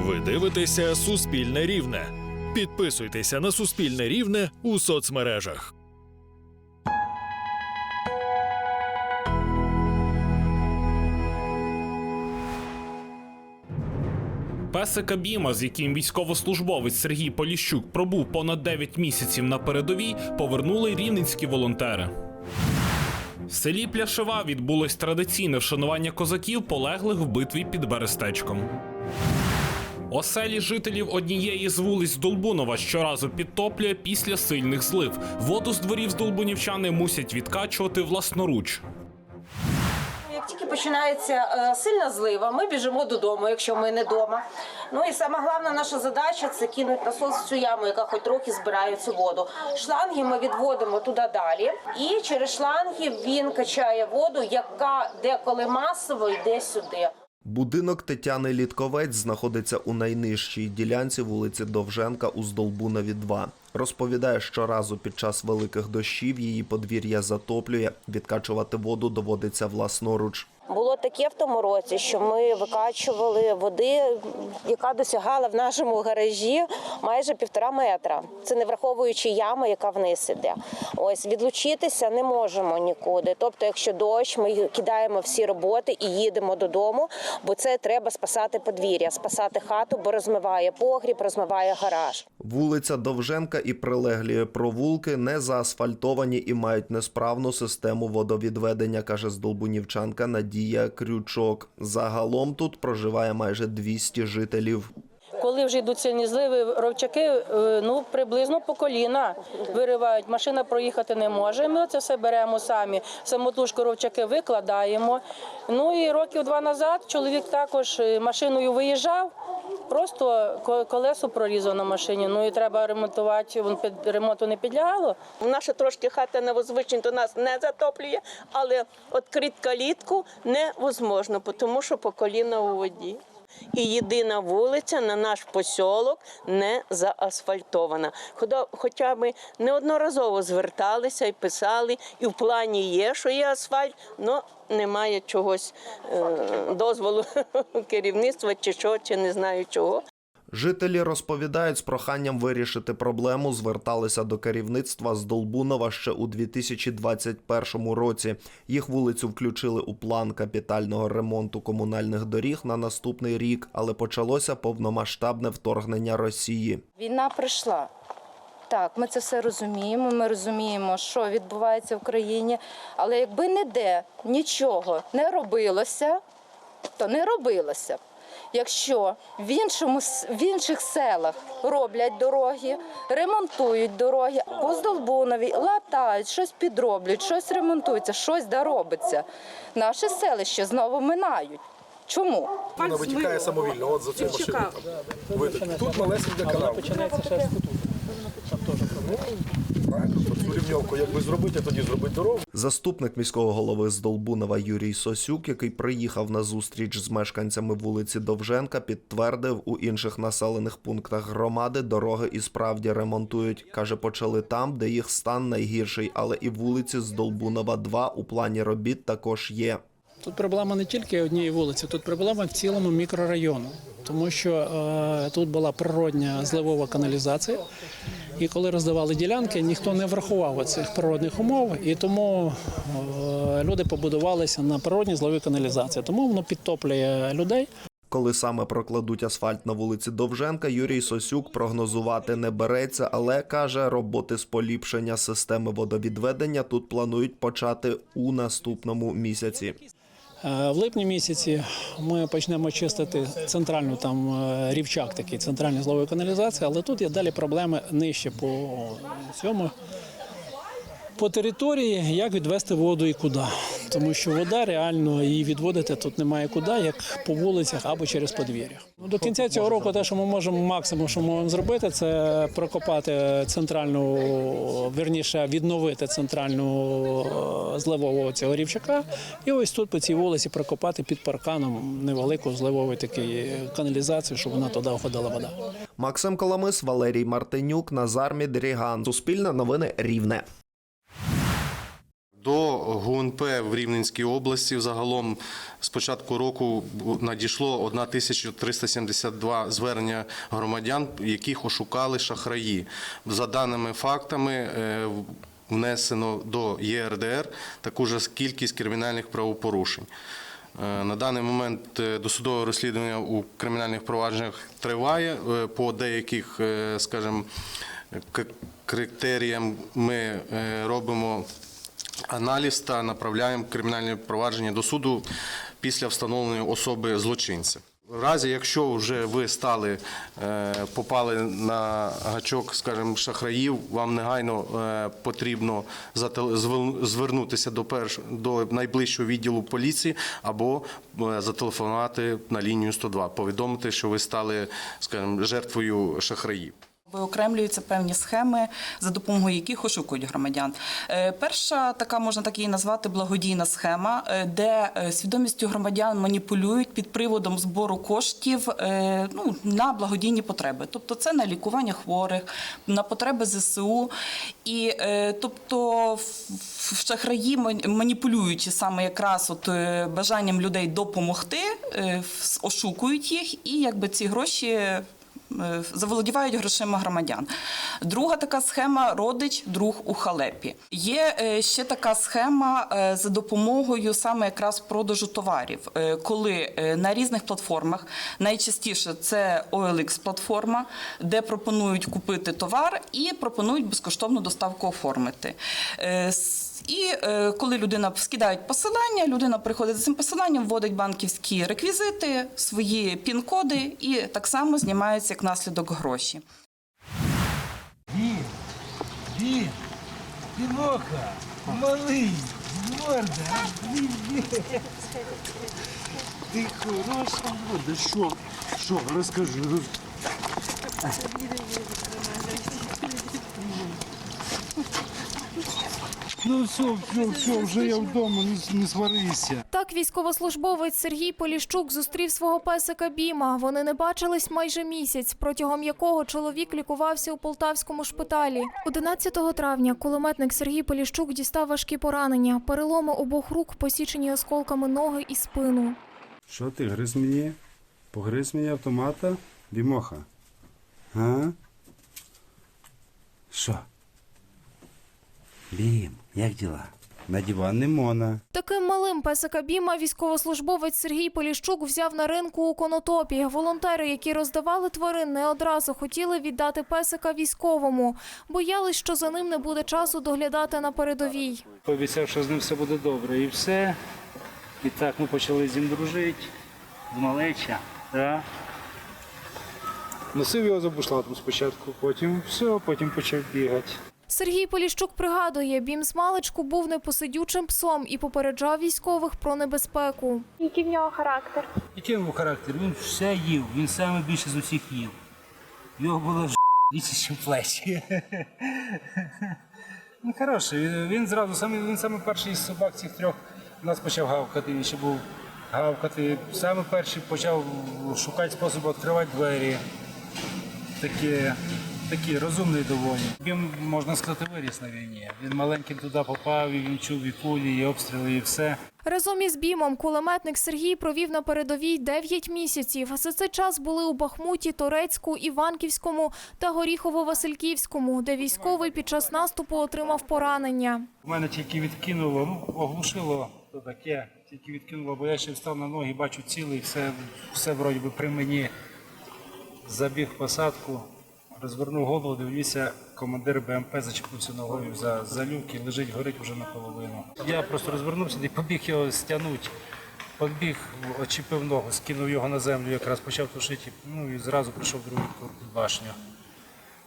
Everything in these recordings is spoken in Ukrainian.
Ви дивитеся Суспільне Рівне. Підписуйтеся на Суспільне Рівне у соцмережах. Песика Біма, з яким військовослужбовець Сергій Поліщук пробув понад 9 місяців на передовій, повернули рівненські волонтери. В селі Пляшева відбулось традиційне вшанування козаків, полеглих в битві під Берестечком. Оселі жителів однієї з вулиць Долбунова щоразу підтоплює після сильних злив. Воду з дворів з долбунівчани мусять відкачувати власноруч. Як тільки починається е, сильна злива, ми біжимо додому, якщо ми не вдома. Ну і сама головна наша задача це кинути насос в цю яму, яка хоч трохи збирає цю воду. Шланги ми відводимо туди далі, і через шланги він качає воду, яка деколи масово йде сюди. Будинок Тетяни Літковець знаходиться у найнижчій ділянці вулиці Довженка у Здолбунові 2. Розповідає, щоразу під час великих дощів її подвір'я затоплює. Відкачувати воду доводиться власноруч. Було таке в тому році, що ми викачували води, яка досягала в нашому гаражі майже півтора метра. Це не враховуючи яму, яка вниз іде. Ось відлучитися не можемо нікуди. Тобто, якщо дощ, ми кидаємо всі роботи і їдемо додому, бо це треба спасати подвір'я, спасати хату, бо розмиває погріб, розмиває гараж. Вулиця Довженка і прилеглі провулки не заасфальтовані і мають несправну систему водовідведення, каже здолбунівчанка Надія Крючок. Загалом тут проживає майже 200 жителів. Коли вже йдуть сильні зливи, ровчаки е, ну приблизно по коліна виривають. Машина проїхати не може. Ми це все беремо самі. Самотужку ровчаки викладаємо. Ну і років два назад чоловік також е, машиною виїжджав. Просто ко- колесо прорізав на машині. Ну і треба ремонтувати. Під ремонту не підлягало. Наша трошки хата на возвичні до нас не затоплює, але відкрити калітку невозможно, тому що по коліна у воді. І єдина вулиця на наш посілок не заасфальтована. Хоча ми неодноразово зверталися і писали, і в плані є, що є асфальт, але немає чогось е, дозволу керівництва чи що, чи не знаю чого. Жителі розповідають, з проханням вирішити проблему зверталися до керівництва з Долбунова ще у 2021 році. Їх вулицю включили у план капітального ремонту комунальних доріг на наступний рік, але почалося повномасштабне вторгнення Росії. Війна прийшла. Так, ми це все розуміємо. Ми розуміємо, що відбувається в країні. Але якби ніде нічого не робилося, то не робилося. Якщо в, іншому, с- в інших селах роблять дороги, ремонтують дороги, по Здолбунові латають, щось підроблюють, щось ремонтується, щось да робиться. Наше селище знову минають. Чому? Вона витікає самовільно, от за там. Виток. Тут малесенька канал. Цю рівньовку якби зробити, а тоді зробити дорогу. Заступник міського голови з Долбунова Юрій Сосюк, який приїхав на зустріч з мешканцями вулиці Довженка, підтвердив, у інших населених пунктах громади дороги і справді ремонтують. Каже, почали там, де їх стан найгірший, але і вулиці з Долбунова 2 у плані робіт також є. Тут проблема не тільки однієї вулиці, тут проблема в цілому мікрорайону, тому що е, тут була природня зливова каналізація. І коли роздавали ділянки, ніхто не врахував цих природних умов, і тому е, люди побудувалися на природній зливовій каналізації. Тому воно підтоплює людей. Коли саме прокладуть асфальт на вулиці Довженка, Юрій Сосюк прогнозувати не береться, але каже, роботи з поліпшення системи водовідведення тут планують почати у наступному місяці. Е, В липні місяці ми почнемо чистити центральну там е, рівчак, такий центральний злової каналізації, але тут є далі проблеми нижче по цьому. По території, як відвести воду і куди. Тому що вода реально її відводити тут немає куди, як по вулицях або через подвір'я. Ну, До кінця цього року те, що ми можемо максимум, що ми можемо зробити, це прокопати центральну, верніше відновити центральну е, зливову цього рівчака. І ось тут по цій вулиці прокопати під парканом невелику зливову таку каналізацію, щоб вона туди входила вода. Максим Коломис, Валерій Мартинюк, Назар Мідріган. Суспільне новини Рівне. До ГУНП в Рівненській області загалом з початку року надійшло 1372 звернення громадян, яких ошукали шахраї. За даними фактами, е, внесено до ЄРДР таку ж кількість кримінальних правопорушень. Е, На даний момент е, досудове розслідування у кримінальних провадженнях триває. По деяких, скажімо, критеріям ми робимо аналіз та направляємо кримінальне провадження до суду після встановлення особи злочинця. В разі, якщо вже ви стали, е, попали на гачок, скажімо, шахраїв, вам негайно е, потрібно звернутися до перш до найближчого відділу поліції або е, зателефонувати на лінію 102, повідомити, що ви стали, скажімо, жертвою шахраїв. Виокремлюються певні схеми, за допомогою яких ошукують громадян. Е, Перша така можна так її назвати благодійна схема, е, де е, свідомістю громадян маніпулюють під приводом збору коштів ну, на благодійні потреби. Тобто це на лікування хворих, на потреби ЗСУ. І тобто в- шахраї ман- маніпулюючи саме якраз от бажанням людей допомогти, ошукують їх, і якби ці гроші заволодівають грошима громадян. Друга така схема родич, друг у халепі. Є е, ще така схема е, за допомогою саме якраз продажу товарів, Е, коли е, на різних платформах найчастіше це OLX платформа, де пропонують купити товар і пропонують безкоштовну доставку оформити. І е, коли людина скидають посилання, людина приходить за цим посиланням, вводить банківські реквізити, свої пін-коди і так само знімаються як наслідок гроші. Дім, Дім, Тимоха, малий, морда. Ти хороша морда, що? Що, розкажи. Ну все, все, все, вже я вдома, не, не сварися. Так військовослужбовець Сергій Поліщук зустрів свого песика Біма. Вони не бачились майже місяць, протягом якого чоловік лікувався у полтавському шпиталі. 11 травня кулеметник Сергій Поліщук дістав важкі поранення, переломи обох рук, посічені осколками ноги і спину. Що ти, гриз мені? Погриз мені автомата? Дімоха. А? Що? Бім, як діла? На диван не мона. Таким малим песика Біма військовослужбовець Сергій Поліщук взяв на ринку у Конотопі. Волонтери, які роздавали тварин, не одразу хотіли віддати песика військовому. Боялись, що за ним не буде часу доглядати на передовій. Пообіцяв, що з ним все буде добре. І все. І так ми почали з ним дружити. З малеча. Да? Носив його за бушлатом спочатку, потім все, потім почав бігати. Сергій Поліщук пригадує, Бім з маличку був непосидючим псом і попереджав військових про небезпеку. Який в нього характер? Який його характер? Він все їв, він саме більше з усіх їв. Його було ж більше, ніж плечі. Ну, хороший, він- він зразу, саме, він саме перший із собак цих трьох у нас почав гавкати, він ще був гавкати. Саме перший почав шукати спосіб відкривати двері. Такі, такі розумний доволі. Він, можна сказати, виріс на війні. Він маленьким туди попав, і він чув і кулі, і обстріли, і все. Разом із Бімом кулеметник Сергій провів на передовій 9 місяців. За цей час були у Бахмуті, Торецьку, Іванківському та Горіхово-Васильківському, де військовий під час наступу отримав поранення. У мене тільки відкинуло, ну, оглушило то таке, тільки відкинуло, бо я ще встав на ноги, бачу цілий, все, все вроді би при мені. Забіг в посадку, розвернув голову, дивлюся, командир БМП зачепився ногою за, за люк і лежить, горить вже наполовину. Я просто розвернувся і побіг його стягнути. Побіг, очіпив ногу, скинув його на землю, якраз почав тушити, ну і зразу прийшов другий під башню.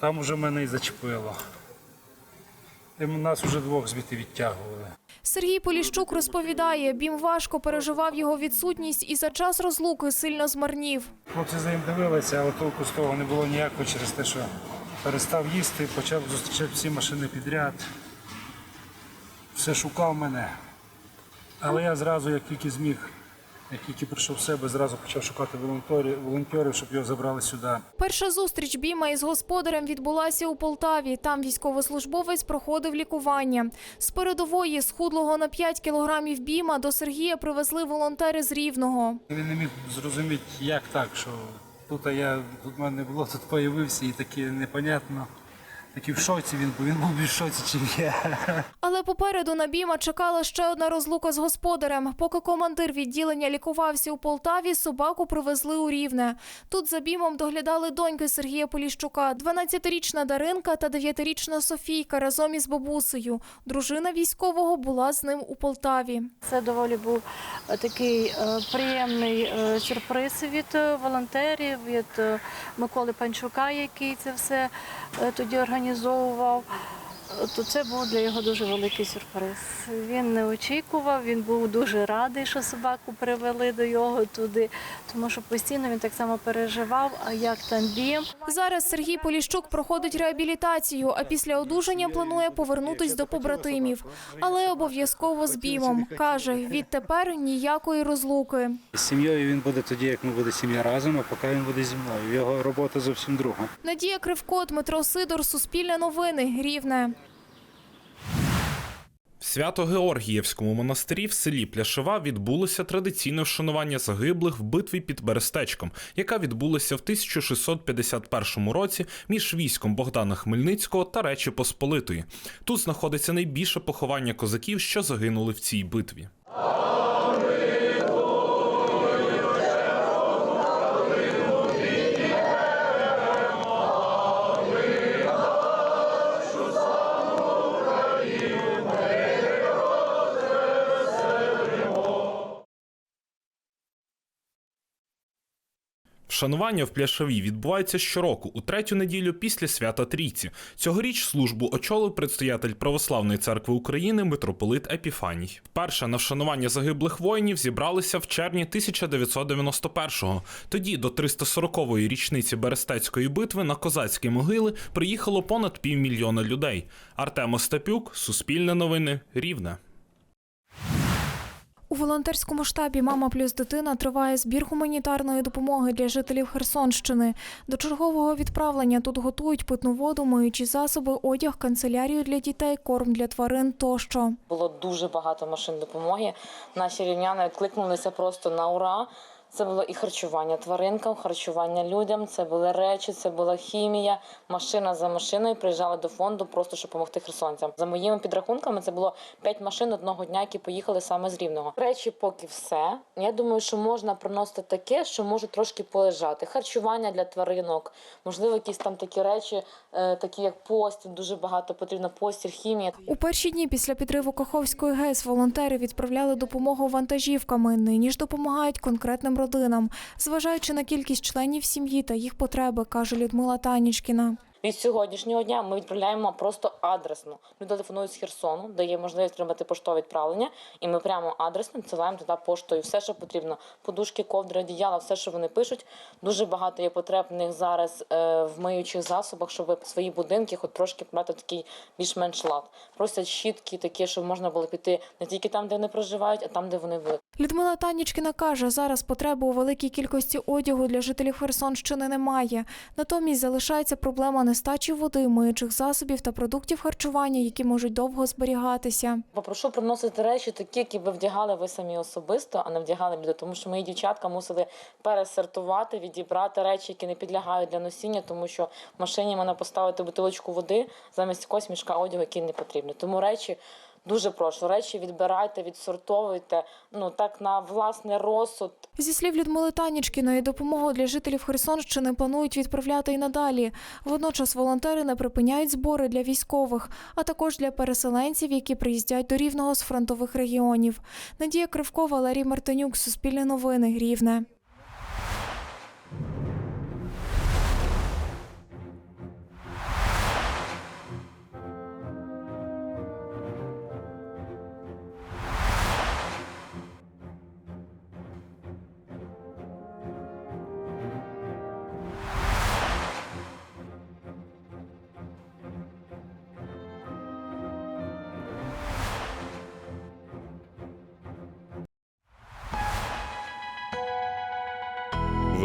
Там уже мене і зачепило. І нас вже двох звідти відтягували. Сергій Поліщук розповідає, Бім важко переживав його відсутність і за час розлуки сильно змарнів. Хлопці за ним дивилися, але толку з того не було ніякого через те, що перестав їсти, почав зустрічати всі машини підряд. Все шукав мене. Але я зразу, як тільки зміг, Як тільки прийшов в себе, зразу почав шукати волонтерів, волонтерів, щоб його забрали сюди. Перша зустріч Біма із господарем відбулася у Полтаві. Там військовослужбовець проходив лікування. З передової схудлого на 5 кілограмів Біма до Сергія привезли волонтери з Рівного. Він не міг зрозуміти, як так, що тут я тут мене не було, тут появився і таке непонятно. Такий в шоці він, бо він був більш в шоці, чим я. Але попереду на Біма чекала ще одна розлука з господарем. Поки командир відділення лікувався у Полтаві, собаку привезли у Рівне. Тут за Бімом доглядали доньки Сергія Поліщука, 12-річна Даринка та 9-річна Софійка разом із бабусею. Дружина військового була з ним у Полтаві. Це доволі був е, такий е, приємний е, сюрприз від волонтерів, від е, Миколи Панчука, який це все е, тоді організовував. То це був для його дуже великий сюрприз. Він не очікував, він був дуже радий, що собаку привели до його туди, тому що постійно він так само переживав, а як там бім. Зараз Сергій Поліщук проходить реабілітацію, а після одужання планує повернутись до побратимів. Але обов'язково з Бімом. Каже, відтепер ніякої розлуки. З сім'єю він буде тоді, як ми буде сім'я разом, а поки він буде зі мною. Його робота зовсім друга. Надія Кривко, Дмитро Сидор, Суспільне новини, Рівне. В Свято-Георгіївському монастирі в селі Пляшева відбулося традиційне вшанування загиблих в битві під Берестечком, яка відбулася в 1651 році між військом Богдана Хмельницького та Речі Посполитої. Тут знаходиться найбільше поховання козаків, що загинули в цій битві. Вшанування в Пляшові відбувається щороку у третю неділю після свята Трійці. Цьогоріч службу очолив предстоятель Православної церкви України митрополит Епіфаній. Перше на вшанування загиблих воїнів зібралися в червні 1991-го. Тоді до 340-ї річниці Берестецької битви на козацькі могили приїхало понад півмільйона людей. Артем Остапюк, Суспільне новини, Рівне. У волонтерському штабі Мама плюс дитина триває збір гуманітарної допомоги для жителів Херсонщини. До чергового відправлення тут готують питну воду, миючі засоби, одяг, канцелярію для дітей, корм для тварин тощо. Було дуже багато машин допомоги. Наші рівняни відкликнулися просто на ура. Це було і харчування тваринкам, харчування людям, це були речі, це була хімія. Машина за машиною приїжджали до фонду просто щоб допомогти херсонцям. За моїми підрахунками, це було п'ять машин одного дня, які поїхали саме з рівного. Речі, поки все. Я думаю, що можна приносити таке, що може трошки полежати. Харчування для тваринок, можливо, якісь там такі речі, е, такі як постіль, дуже багато потрібно постіль, хімія. У перші дні після підриву Каховської ГЕС волонтери відправляли допомогу вантажівками. Нині ж допомагають конкретним родинам, зважаючи на кількість членів сім'ї та їх потреби, каже Людмила Танічкіна. Від сьогоднішнього дня ми відправляємо просто адресно. Люди телефонують з Херсону, де є можливість отримати поштове відправлення, і ми прямо адресно надсилаємо туди поштою все, що потрібно. Подушки, ковдри, одіяла, все, що вони пишуть. Дуже багато є потреб в них зараз е, в миючих засобах, щоб свої будинки хоч трошки брати такий більш-менш лад. Просять щітки такі, щоб можна було піти не тільки там, де вони проживають, а там, де вони були. Людмила Танічкіна каже, зараз потреби у великій кількості одягу для жителів Херсонщини немає. Натомість залишається проблема нестачі води, миючих засобів та продуктів харчування, які можуть довго зберігатися. Попрошу приносити речі такі, які ви вдягали ви самі особисто, а не вдягали люди. Тому що мої дівчатка мусили пересортувати, відібрати речі, які не підлягають для носіння, тому що в машині можна поставити бутилочку води замість якогось одягу, який не потрібний. Тому речі. Дуже прошу речі відбирайте, відсортовуйте. Ну так на власний розсуд. Зі слів Людмили Танічкіної, допомогу для жителів Херсонщини планують відправляти і надалі. Водночас волонтери не припиняють збори для військових, а також для переселенців, які приїздять до Рівного з фронтових регіонів. Надія Кривко, Валерій Мартинюк, Суспільне новини, Рівне.